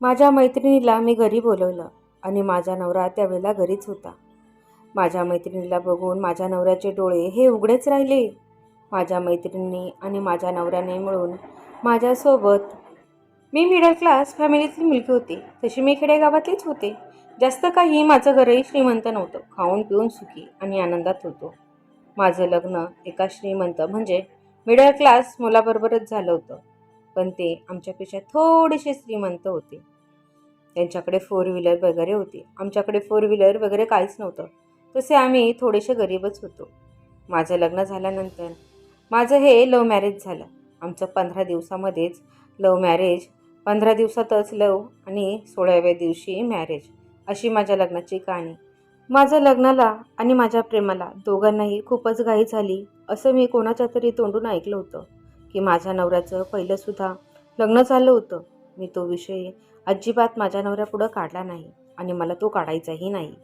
माझ्या मैत्रिणीला मी घरी बोलवलं आणि माझा नवरा त्यावेळेला घरीच होता. माझ्या मैत्रिणीला बघून माझ्या नवऱ्याचे डोळे हे उघडेच राहिले. माझ्या मैत्रिणी आणि माझ्या नवऱ्याने मिळून माझ्यासोबत मी मिडल क्लास फॅमिलीतली मुलगी होते. तशी मी खेडेगावातलीच होते. जास्त काही माझं घरही श्रीमंत नव्हतं. खाऊन पिऊन सुखी आणि आनंदात होतो. माझं लग्न एका श्रीमंत म्हणजे मिडल क्लास मुलाबरोबरच झालं होतं. पण ते आमच्यापेक्षा थोडेसे श्रीमंत होते. त्यांच्याकडे फोर व्हीलर वगैरे होती. आमच्याकडे फोर व्हीलर वगैरे काहीच नव्हतं. तसे आम्ही थोडेसे गरीबच होतो. माझं लग्न झाल्यानंतर माझं हे लव मॅरेज झालं. आमचं पंधरा दिवसामध्येच लव मॅरेज पंधरा दिवसातच लव आणि सोळाव्या दिवशी मॅरेज अशी माझ्या लग्नाची कहाणी. माझं लग्नाला आणि माझ्या प्रेमाला दोघांनाही खूपच घाई झाली असं मी कोणाच्या तरी तोंडून ऐकलं होतं की माझ्या नवऱ्याचं पहिलंसुद्धा लग्न झालं होतं. मी तो विषय अजिबात माझ्या नवऱ्यापुढं काढला नाही आणि मला तो काढायचाही नाही.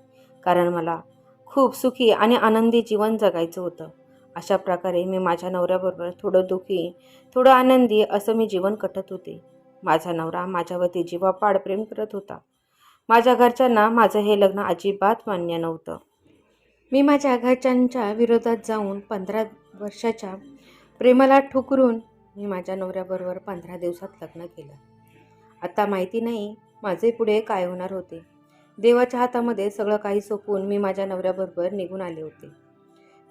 कारण मला खूप सुखी आणि आनंदी जीवन जगायचं होतं. अशा प्रकारे मी माझ्या नवऱ्याबरोबर थोडं दुःखी थोडं आनंदी असं मी जीवन कटत होते. माझा नवरा माझ्यावरती जीवापाड प्रेम करत होता. माझ्या घरच्यांना माझं हे लग्न अजिबात मान्य नव्हतं. मी माझ्या घरच्यांच्या विरोधात जाऊन पंधरा वर्षाच्या प्रेमाला ठुकरून मी माझ्या नवऱ्याबरोबर पंधरा दिवसात लग्न केलं. आता माहिती नाही माझे पुढे काय होणार होते. देवाच्या हातामध्ये सगळं काही सोपून मी माझ्या नवऱ्याबरोबर निघून आले होते.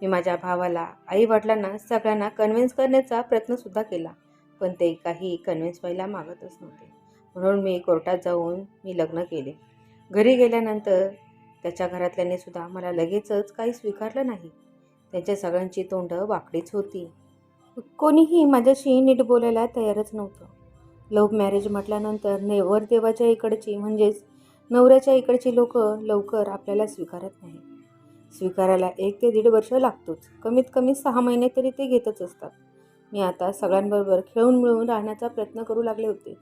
मी माझ्या भावाला आई वडिलांना सगळ्यांना कन्व्हिन्स करण्याचा प्रयत्नसुद्धा केला पण ते काही कन्व्हिन्स व्हायला मागतच नव्हते. म्हणून मी कोर्टात जाऊन मी लग्न केले. घरी गेल्यानंतर त्याच्या घरातल्याने सुद्धा मला लगेचच काही स्वीकारलं नाही. त्यांच्या सगळ्यांची तोंडं वाकडीच होती. कोणीही माझ्याशी नीट बोलायला तयारच नव्हतं. लव्ह मॅरेज म्हटल्यानंतर नैवरदेवाच्या इकडची म्हणजेच नवऱ्याच्या इकडची लोक लवकर आपल्याला स्वीकारत नाही. स्वीकारायला एक ते दीड वर्ष लागतोच. कमीत कमी सहा महिने तरी ते घेतच असतात. मी आता सगळ्यांबरोबर खेळून मिळून राहण्याचा प्रयत्न करू लागले होते.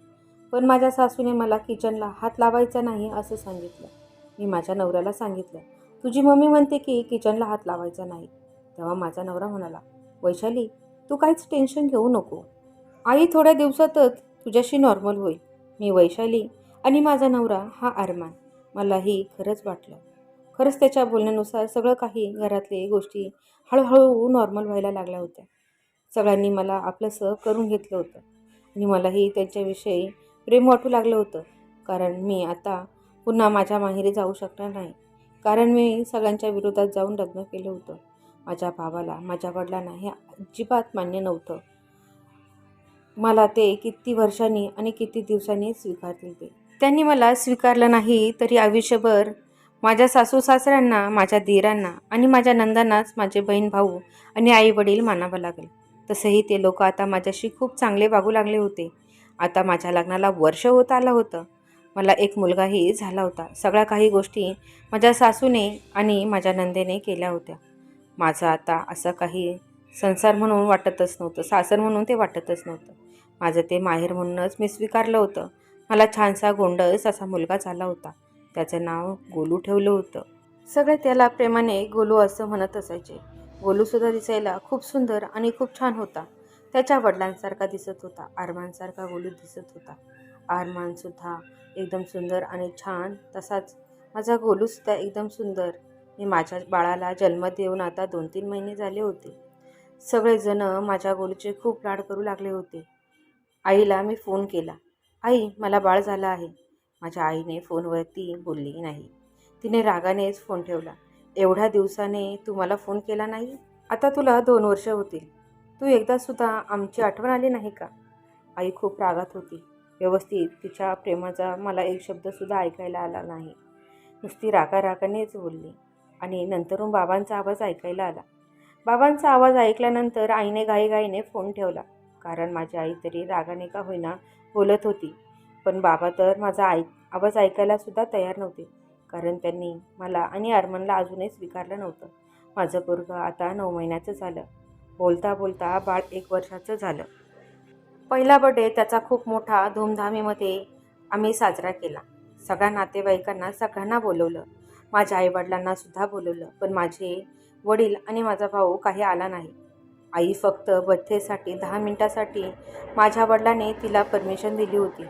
पण माझ्या सासूने मला किचनला हात लावायचा नाही असं सांगितलं. मी माझ्या नवऱ्याला सांगितलं तुझी मम्मी म्हणते की किचनला हात लावायचा नाही. तेव्हा माझा नवरा म्हणाला वैशाली तू काहीच टेन्शन घेऊ नको. आई थोड्या दिवसातच तुझ्याशी नॉर्मल होईल. मी वैशाली आणि माझा नवरा हा आरमान मलाही खरंच वाटलं. खरंच त्याच्या बोलण्यानुसार सगळं काही घरातले गोष्टी हळूहळू नॉर्मल व्हायला लागल्या होत्या. सगळ्यांनी मला आपलंसं करून घेतलं होतं. आणि मलाही त्यांच्याविषयी प्रेम वाटू लागलं होतं. कारण मी आता पुन्हा माझ्या माहेरी जाऊ शकणार नाही. कारण मी सगळ्यांच्या विरोधात जाऊन लग्न केलं होतं. माझ्या भावाला माझ्या वडिलांना हे अजिबात मान्य नव्हतं. मला ते किती वर्षांनी आणि किती दिवसांनी स्वीकारतील ते. त्यांनी मला स्वीकारलं नाही तरी आयुष्यभर माझ्या सासू सासऱ्यांना माझ्या धीरांना आणि माझ्या नंदांनाच माझे बहीण भाऊ आणि आई वडील मानावं लागेल. तसंही ते लोक आता माझ्याशी खूप चांगले वागू लागले होते. आता माझ्या लग्नाला वर्ष होत आलं होतं. मला एक मुलगाही झाला होता. सगळ्या काही गोष्टी माझ्या सासूने आणि माझ्या नंदेने केल्या होत्या. माझं आता असं काही संसार म्हणून वाटतच नव्हतं सासर म्हणून ते वाटतच नव्हतं. माझं ते माहेर म्हणूनच मी स्वीकारलं होतं. मला छानसा गोंडस असा मुलगा झाला होता. त्याचं नाव गोलू ठेवलं होतं. सगळे त्याला प्रेमाने गोलू असं म्हणत असायचे. गोलूसुद्धा दिसायला खूप सुंदर आणि खूप छान होता. त्याच्या वडिलांसारखा दिसत होता. आरमानसारखा गोलू दिसत होता. आरमानसुद्धा एकदम सुंदर आणि छान तसाच. माझा गोलूसुद्धा एकदम सुंदर. मी माझ्या बाळाला जन्म देऊन आता दोन तीन महिने झाले होते. सगळेजणं माझ्या गोलूचे खूप लाड करू लागले होते. आईला मी फोन केला. आई मला बाळ झालं आहे. माझ्या आईने फोनवरती बोलली नाही. तिने रागानेच फोन ठेवला. एवढ्या दिवसाने तू मला फोन केला नाही? आता तुला दोन वर्ष होतील. तू एकदासुद्धा आमची आठवण आली नाही का? आई खूप रागात होती. व्यवस्थित तिच्या प्रेमाचा मला एक शब्दसुद्धा ऐकायला आला नाही. नुसती रागा रागानेच बोलली आणि नंतरून बाबांचा आवाज ऐकायला आला. बाबांचा आवाज ऐकल्यानंतर आईने घाईघाईने फोन ठेवला. कारण माझी आई तरी रागाने का होईना बोलत होती. पण बाबा तर माझा ऐक आवाज ऐकायलासुद्धा तयार नव्हते. कारण त्यांनी मला आणि अरमनला अजूनही स्वीकारलं नव्हतं. माझं पोरगं आता नऊ महिन्याचं झालं. बोलता बोलता बाळ एक वर्षाचं झालं. पहिला बड्डे त्याचा खूप मोठा धूमधामीमध्ये आम्ही साजरा केला. सगळ्या नातेवाईकांना सगळ्यांना बोलवलं. माझ्या आईवडिलांना सुद्धा बोलवलं. पण माझे वडील आणि माझा भाऊ काही आला नाही. आई फक्त बर्थडेसाठी दहा मिनटासाठी माझ्या वडिलाने तिला परमिशन दिली होती.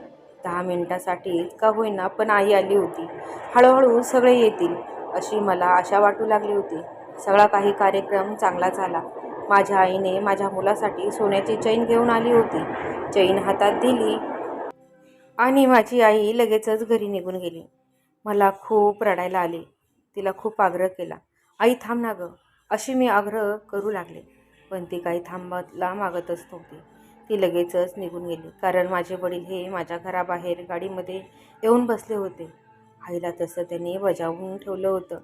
दहा मिनटासाठी का होईना पण आई आली होती. हळूहळू सगळे येतील अशी मला आशा वाटू लागली होती. सगळा काही कार्यक्रम चांगला झाला. माझ्या आईने माझ्या मुलासाठी सोन्याची चैन घेऊन आली होती. चैन हातात दिली आणि माझी आई लगेचच घरी निघून गेली. मला खूप रडायला आले. तिला खूप आग्रह केला. आई थांब ना गं. अशी मी आग्रह करू लागले. पण ती काही थांबतला मागतच नव्हती. ती लगेचच निघून गेली. कारण माझे वडील हे माझ्या घराबाहेर गाडीमध्ये येऊन बसले होते. आईला तसं त्यांनी बजावून ठेवलं होतं.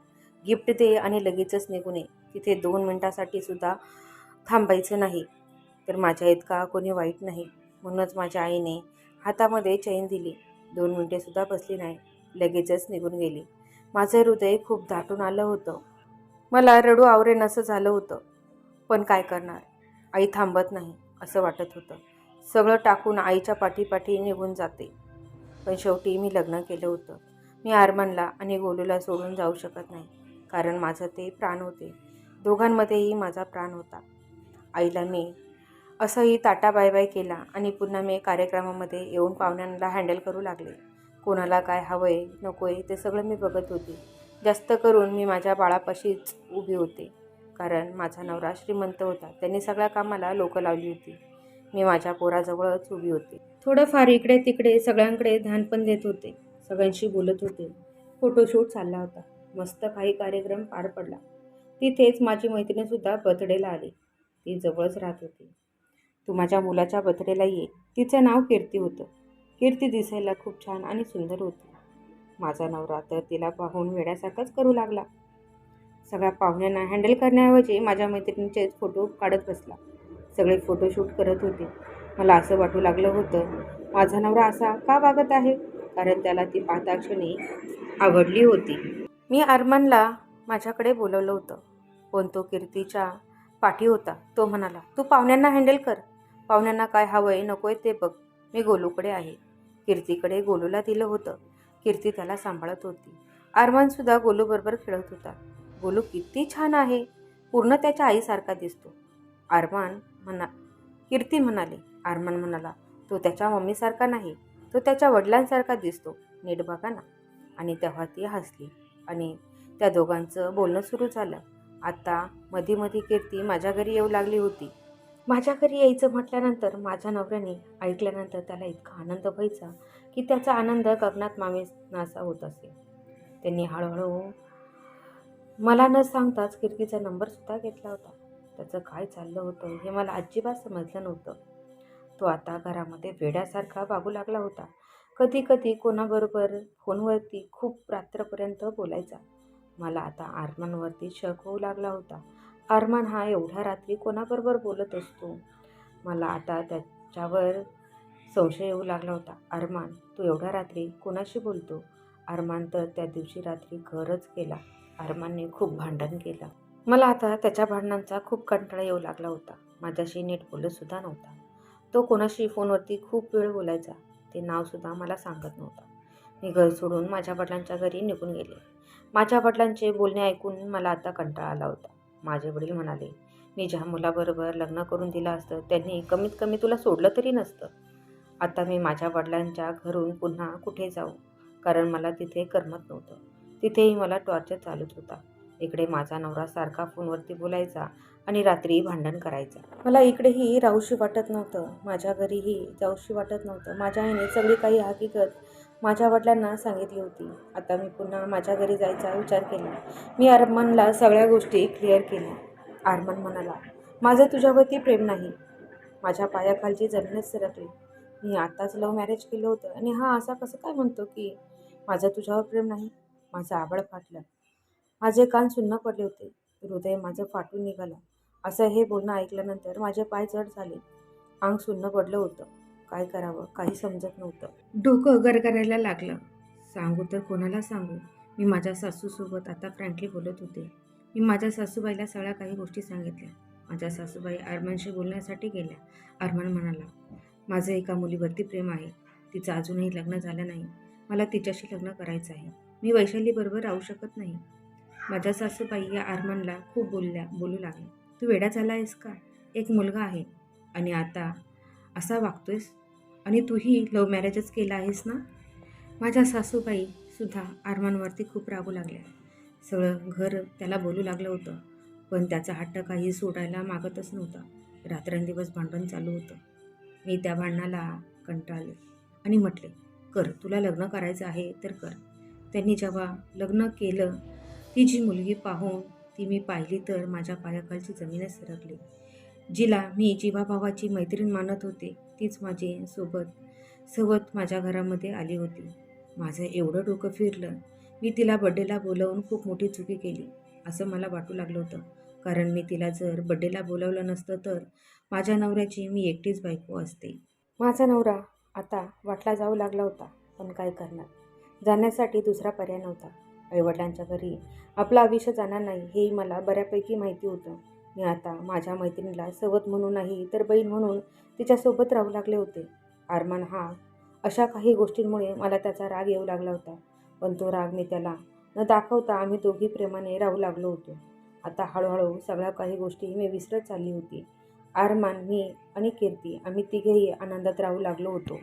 गिफ्ट दे आणि लगेचच निघून ये. तिथे दोन मिनटासाठी सुद्धा थांबायचं नाही. तर माझ्या इतका कोणी वाईट नाही. म्हणूनच माझ्या आईने हातामध्ये चैन दिली. दोन मिनटेसुद्धा बसली नाही. लगेचच निघून गेली. माझं हृदय खूप दाटून आलं होतं. मला रडू आवरेन असं झालं होतं. पण काय करणार? आई थांबत नाही असं वाटत होतं. सगळं टाकून आईच्या पाठीपाठी निघून जाते. पण शेवटी मी लग्न केलं होतं. मी आरमनला आणि गोलूला सोडून जाऊ शकत नाही कारण माझं ते प्राण होते. दोघांमध्येही माझा प्राण होता. आईला मी असंही ताटा बाय बाय केला आणि पुन्हा मी कार्यक्रमामध्ये येऊन पाहुण्यांना हँडल करू लागले. कोणाला काय हवं आहे नको आहे ते सगळं मी बघत होते. जास्त करून मी माझ्या बाळापाशीच उभी होते. कारण माझा नवरा श्रीमंत होता. त्यांनी सगळ्या कामाला लोकं लावली होती. मी माझ्या पोराजवळच उभी होती. थोडंफार इकडे तिकडे सगळ्यांकडे ध्यान पण देत होते. सगळ्यांशी बोलत होते. फोटोशूट चालला होता. मस्त काही कार्यक्रम पार पडला. तिथेच माझी मैत्रिणीसुद्धा बर्थडेला आली. ती जवळच राहत होती. तू माझ्या मुलाच्या बर्थडेला ये. तिचं नाव कीर्ती होतं. कीर्ती दिसायला खूप छान आणि सुंदर होती. माझा नवरा तर तिला पाहून वेड्यासारखाच करू लागला. सगळ्या पाहुण्यांना हँडल करण्याऐवजी माझ्या मैत्रिणीचेच फोटो काढत बसला. सगळे फोटोशूट करत होते. मला असं वाटू लागलं होतं माझा नवरा असा का वागत आहे? कारण त्याला ती पाहता क्षणी आवडली होती. मी अरमानला माझ्याकडे बोलवलं होतं. पण तो कीर्तीच्या पाठी होता. तो म्हणाला तू पाहुण्यांना हँडल कर. पाहुण्यांना काय हवं आहे नको आहे ते बघ. मी गोलूकडे आहे. कीर्तीकडे गोलूला दिलं होतं. कीर्ती त्याला सांभाळत होती. आरमानसुद्धा गोलूबरोबर खेळत होता. गोलू किती छान आहे. पूर्ण त्याच्या आईसारखा दिसतो. अरमान म्हणा कीर्ती म्हणाले. अरमान म्हणाला तो त्याच्या मम्मीसारखा नाही तो त्याच्या वडिलांसारखा दिसतो. नीट बघा ना. आणि तेव्हा ती हसली. आणि त्या दोघांचं बोलणं सुरू झालं. आता मधी मधी कीर्ती माझ्या घरी येऊ लागली होती. माझ्या घरी यायचं म्हटल्यानंतर माझ्या नवऱ्याने ऐकल्यानंतर त्याला इतका आनंद व्हायचा की त्याचा आनंद गगनात मामेनासा होत असे. त्यांनी हळूहळू मला न सांगताच कीर्तीचा नंबरसुद्धा घेतला होता. त्याचं काय चाललं होतं हे मला अजिबात समजलं नव्हतं. तो आता घरामध्ये वेड्यासारखा वागू लागला होता. कधी कधी कोणाबरोबर फोनवरती खूप रात्रपर्यंत बोलायचा. मला आता आरमानवरती शक होऊ लागला होता. आरमान हा एवढ्या रात्री कोणाबरोबर बोलत असतो? मला आता त्याच्यावर संशय येऊ लागला होता. अरमान तू एवढ्या रात्री कोणाशी बोलतो? अरमान तर त्या दिवशी रात्री घरच गेला. अरमानने खूप भांडण केलं. मला आता त्याच्या भांडणांचा खूप कंटाळा येऊ लागला होता. माझ्याशी नीट बोलतसुद्धा नव्हता. तो कोणाशी फोनवरती खूप वेळ बोलायचा. ते नावसुद्धा मला सांगत नव्हता. मी घर सोडून माझ्या वडिलांच्या घरी निघून गेले. माझ्या वडिलांचे बोलणे ऐकून मला आता कंटाळा आला होता. माझे वडील म्हणाले मी ज्या मुलाबरोबर लग्न करून दिलं असतं त्यांनी कमीत कमी तुला सोडलं तरी नसतं. आता मी माझ्या वडिलांच्या घरून पुन्हा कुठे जाऊ? कारण मला तिथे करमत नव्हतं. तिथेही मला टॉर्चर चालूच होता. इकडे माझा नवरा सारखा फोनवरती बोलायचा आणि रात्री भांडण करायचा. मला इकडेही राहूशी वाटत नव्हतं. माझ्या घरीही जाऊशी वाटत नव्हतं. माझ्या आईने सगळी काही हकीकत माझ्या वडिलांना सांगितली होती. आता मी पुन्हा माझ्या घरी जायचा विचार केला. मी अरमनला सगळ्या गोष्टी क्लिअर केल्या. अरमन म्हणाला माझं तुझ्यावरती प्रेम नाही. माझ्या पायाखालची जमीनच सरकली. मी आत्ताच लव्ह मॅरेज केलं होतं आणि हा असा कसं काय म्हणतो की माझं तुझ्यावर प्रेम नाही. माझं आवड फाटलं. माझे कान सुन्न पडले होते. हृदय माझं फाटून निघालं. असं हे बोलणं ऐकल्यानंतर माझे पाय जड झाले. अंग सुन्न पडलं होतं. काय करावं? काही समजत नव्हतं. डोकं गरगरायला लागलं. सांगू तर कोणाला सांगू? मी माझ्या सासूसोबत आता फ्रँकली बोलत होते. मी माझ्या सासूबाईला सगळ्या काही गोष्टी सांगितल्या. माझ्या सासूबाई अरमानशी बोलण्यासाठी गेल्या. अरमान म्हणाला माझं एका मुलीवरती प्रेम आहे. तिचं अजूनही लग्न झालं नाही. मला तिच्याशी लग्न करायचं आहे. मी वैशालीबरोबर राहू शकत नाही. माझ्या सासूबाई या आरमानला खूप बोलल्या बोलू लागल्या. तू वेडा झाला आहेस का? एक मुलगा आहे. आणि आता असा वागतोयस? आणि तूही लव्ह मॅरेजच केला आहेस ना? माझ्या सासूबाई सुद्धा आरमानवरती खूप रागू लागल्या. सगळं घर त्याला बोलू लागलं होतं. पण त्याचा हट्ट काही सोडायला मागतच नव्हता. रात्रंदिवस भांडण चालू होतं. मी त्या भांडणाला कंटाळले आणि म्हटले कर तुला लग्न करायचं आहे तर कर. त्यांनी जेव्हा लग्न केलं ती जी मुलगी पाहून ती मी पाहिली तर माझ्या पायाखालची जमीनच सरकली. जिला मी जीवाभावाची मैत्रीण मानत होते तीच माझी सोबत सोबत माझ्या घरामध्ये आली होती. माझं एवढं डोकं फिरलं मी तिला बड्डेला बोलवून खूप मोठी चुकी केली असं मला वाटू लागलं होतं. कारण मी तिला जर बड्डेला बोलावलं नसतं तर माझ्या नवऱ्याची मी एकटीच बायको असते. माझा नवरा आता वाटला जाऊ लागला होता पण काय करणार? जाण्यासाठी दुसरा पर्याय नव्हता. आईवडिलांच्या घरी आपलं आयुष्य जाणार नाही हेही मला बऱ्यापैकी माहिती होतं. मी आता माझ्या मैत्रिणीला सवत म्हणून नाही तर बहीण म्हणून तिच्यासोबत राहू लागले होते. आरमान हा अशा काही गोष्टींमुळे मला त्याचा राग येऊ लागला होता पण तो राग मी त्याला न दाखवता आम्ही दोघी प्रेमाने राहू लागलो होतो. आता हळूहळू सगळ्या काही गोष्टी मी विसरत चालली होती. आरमान मी आणि कीर्ती आम्ही तिघेही आनंदात राहू लागलो होतो.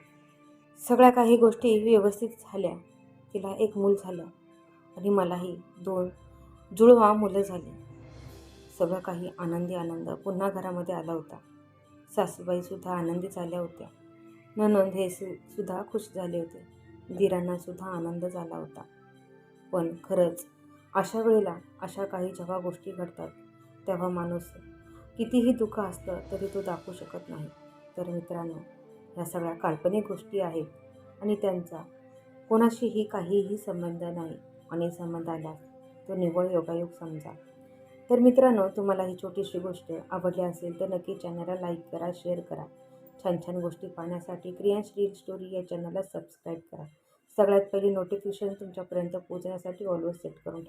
सगळ्या काही गोष्टी व्यवस्थित झाल्या. तिला एक मूल झालं आणि मलाही दोन जुळवा मुलं झाली. सगळं काही आनंदी आनंद पुन्हा घरामध्ये आला होता. सासूबाईसुद्धा आनंदी झाल्या होत्या. ननंद हे सु सुद्धा खुश झाले होते. धीरांनासुद्धा आनंद झाला होता. पण खरंच अशा वेळेला अशा काही जेव्हा गोष्टी घडतात तेव्हा माणूस कितीही दुःख असलं तरी तो दाखवू शकत नाही. तर मित्रांनो ह्या सगळ्या काल्पनिक गोष्टी आहेत आणि त्यांचा कोणाशीही काहीही संबंध नाही आणि संबंध आल्यास तो निव्वळ योगायोग समजा. तर मित्रांनो तुम्हाला ही छोटीशी गोष्ट आवडली असेल तर नक्की चॅनलला लाईक करा शेअर करा. छान छान गोष्टी पाहण्यासाठी क्रियांश रील स्टोरी या चॅनलला सबस्क्राईब करा. सगळ्यात पहिली नोटिफिकेशन तुमच्यापर्यंत पोहोचण्यासाठी ऑलवेज सेट करून ठेवा.